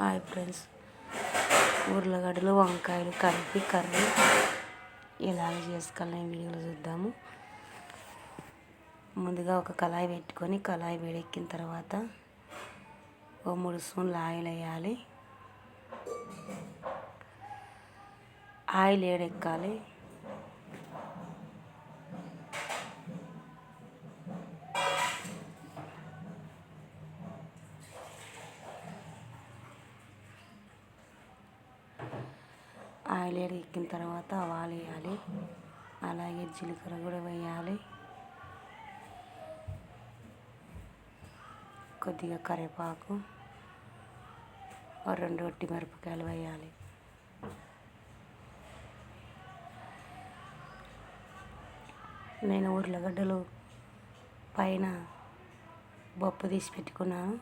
Hi friends ఉర్లగడ్డలు వంకాయలు కలిపి కర్రీ ఎలాగ చేసుకోవాలని వీడియోలో చూద్దాము. ముందుగా ఒక కళాయి పెట్టుకొని కళాయి వేడెక్కిన తర్వాత ఓ మూడు స్పూన్లు ఆయిల్ వేయాలి. ఆయిల్ వేడెక్కాలి. ఆయిల్ ఎక్కిన తర్వాత ఆవాలు వేయాలి. అలాగే జీలకర్ర కూడా వేయాలి. కొద్దిగా కరివేపాకు రెండు ఒట్టి మిరపకాయలు వేయాలి. నేను ఉర్లగడ్డలు పైన బొప్పు తీసి పెట్టుకున్నాను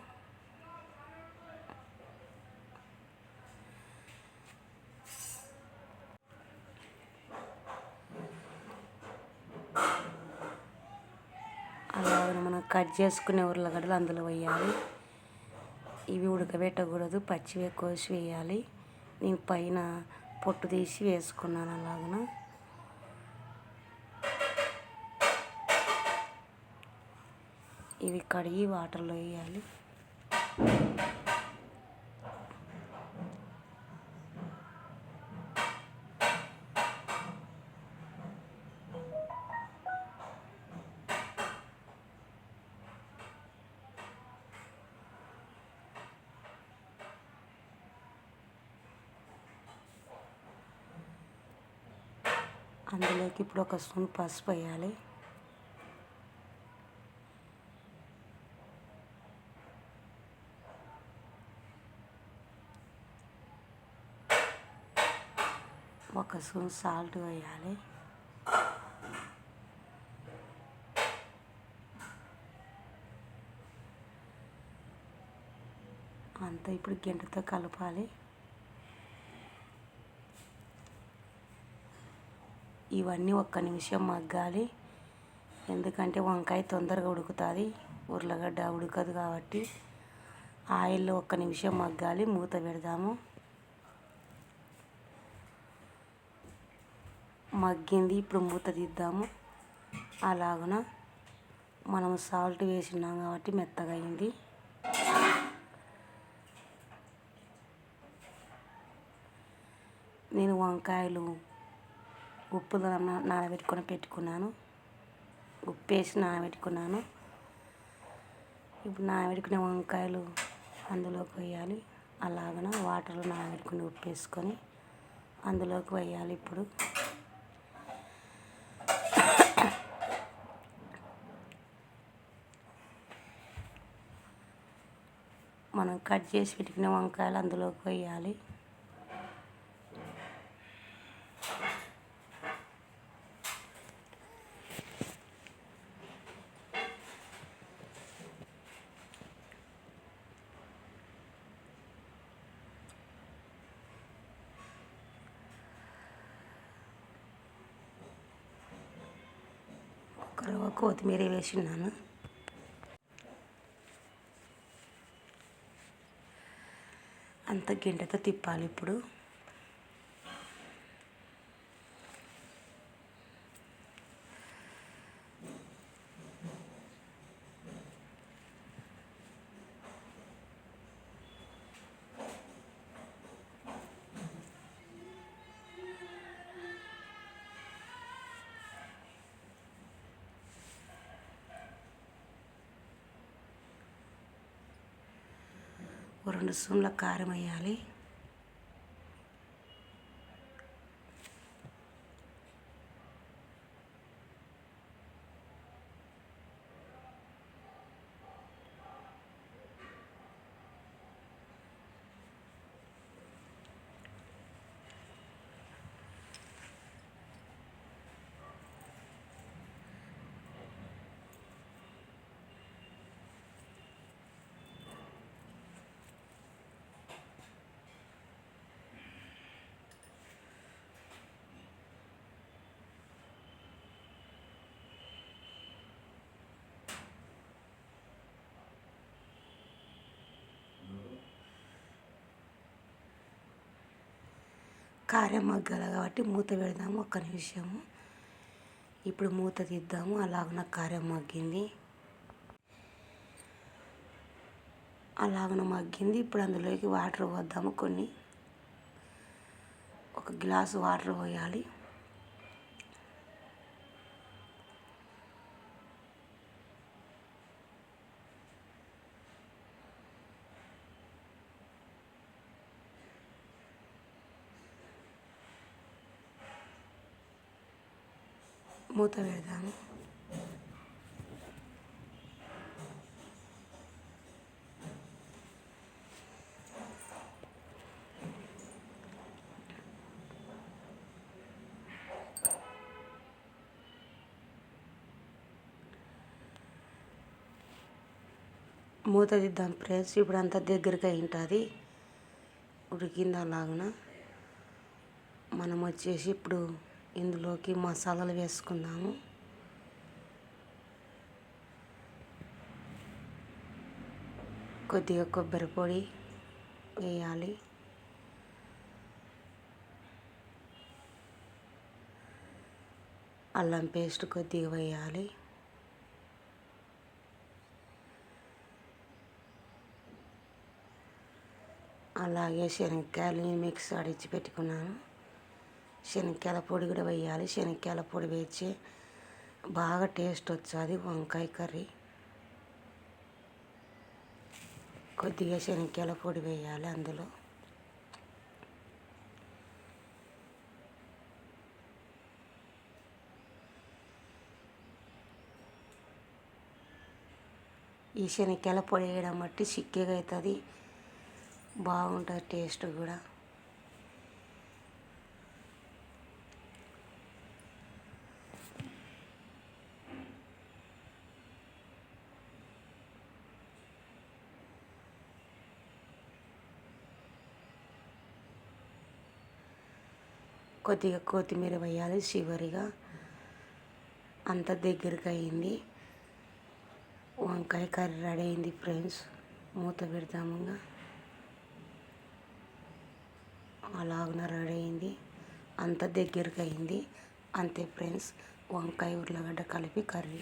అలాగే మనం కట్ చేసుకునే ఉర్లగడ్డలు అందులో వేయాలి. ఇవి ఉడకబెట్టకూడదు. పచ్చివే కోసి వేయాలి. నేను పైన పొట్టు తీసి వేసుకున్నాను అలాగన. ఇవి కడిగి వాటర్లో వేయాలి. అందులోకి ఇప్పుడు ఒక స్పూన్ పసుపు వేయాలి. ఒక స్పూన్ సాల్ట్ వేయాలి. అంతా ఇప్పుడు గంటతో కలపాలి. ఇవన్నీ ఒక్క నిమిషం మగ్గాలి. ఎందుకంటే వంకాయ తొందరగా ఉడుకుతుంది. ఉర్లగడ్డ ఉడకదు కాబట్టి ఆయిల్లో ఒక్క నిమిషం మగ్గాలి. మూత పెడదాము. మగ్గింది. ఇప్పుడు మూత తీద్దాము అలాగున మనం సాల్ట్ వేసినాం కాబట్టి మెత్తగా అయింది. నేను వంకాయలు ఉప్పు నానబెట్టుకొని పెట్టుకున్నాను. ఉప్పు వేసి నానబెట్టుకున్నాను. ఇప్పుడు నానబెట్టుకునే వంకాయలు అందులోకి వేయాలి. అలాగన వాటర్లో నానబెట్టుకుని ఉప్పు వేసుకొని అందులోకి వేయాలి ఇప్పుడు. మనం కట్ చేసి పెట్టుకునే వంకాయలు అందులోకి వేయాలి ఒక కొత్తిమీర వేసినాను అంత గింటతో తిప్పాలి ఇప్పుడు. రెండు స్పూన్ల కారం వేయాలి కారం మగ్గాలి కాబట్టి మూత పెడదాము ఒక్క నిమిషము. ఇప్పుడు మూత తీద్దాము అలాగ కారం మగ్గింది. అలాగన మగ్గింది ఇప్పుడు అందులోకి వాటర్ పోద్దాము కొన్ని. ఒక గ్లాసు వాటర్ పోయాలి. మూత పెడదాము మూత దిద్దాం ఫ్రెండ్స్. ఇప్పుడు అంత దగ్గరికి అయి ఉంటుంది ఉడికిందా లాగున మనం వచ్చేసి ఇప్పుడు ఇందులోకి మసాలాలు వేసుకుందాము కొద్దిగా కొబ్బరి పొడి వేయాలి. అల్లం పేస్ట్ కొద్దిగా వేయాలి. అలాగే శనక్కాయలు మిక్స్ ఆడిచ్చి పెట్టుకున్నాను. శనక్కాయల పొడి కూడా వేయాలి. శనక్కాయల పొడి వేసి బాగా టేస్ట్ వచ్చేది వంకాయ కర్రీ. కొద్దిగా శనక్కాయల పొడి వేయాలి అందులో. ఈ శనక్కాయల పొడి వేయడం బట్టి చిక్కగా అవుతుంది. బాగుంటుంది టేస్ట్ కూడా. కొద్దిగా కొత్తిమీర వేయాలి చివరిగా అంత దగ్గరికి అయింది వంకాయ కర్రీ రెడీ అయింది ఫ్రెండ్స్ మూత పెడతాముగా అలాగన రెడీ అయింది. అంత దగ్గరికి అయింది అంతే ఫ్రెండ్స్ వంకాయ ఉర్లగడ్డ కలిపి కర్రీ.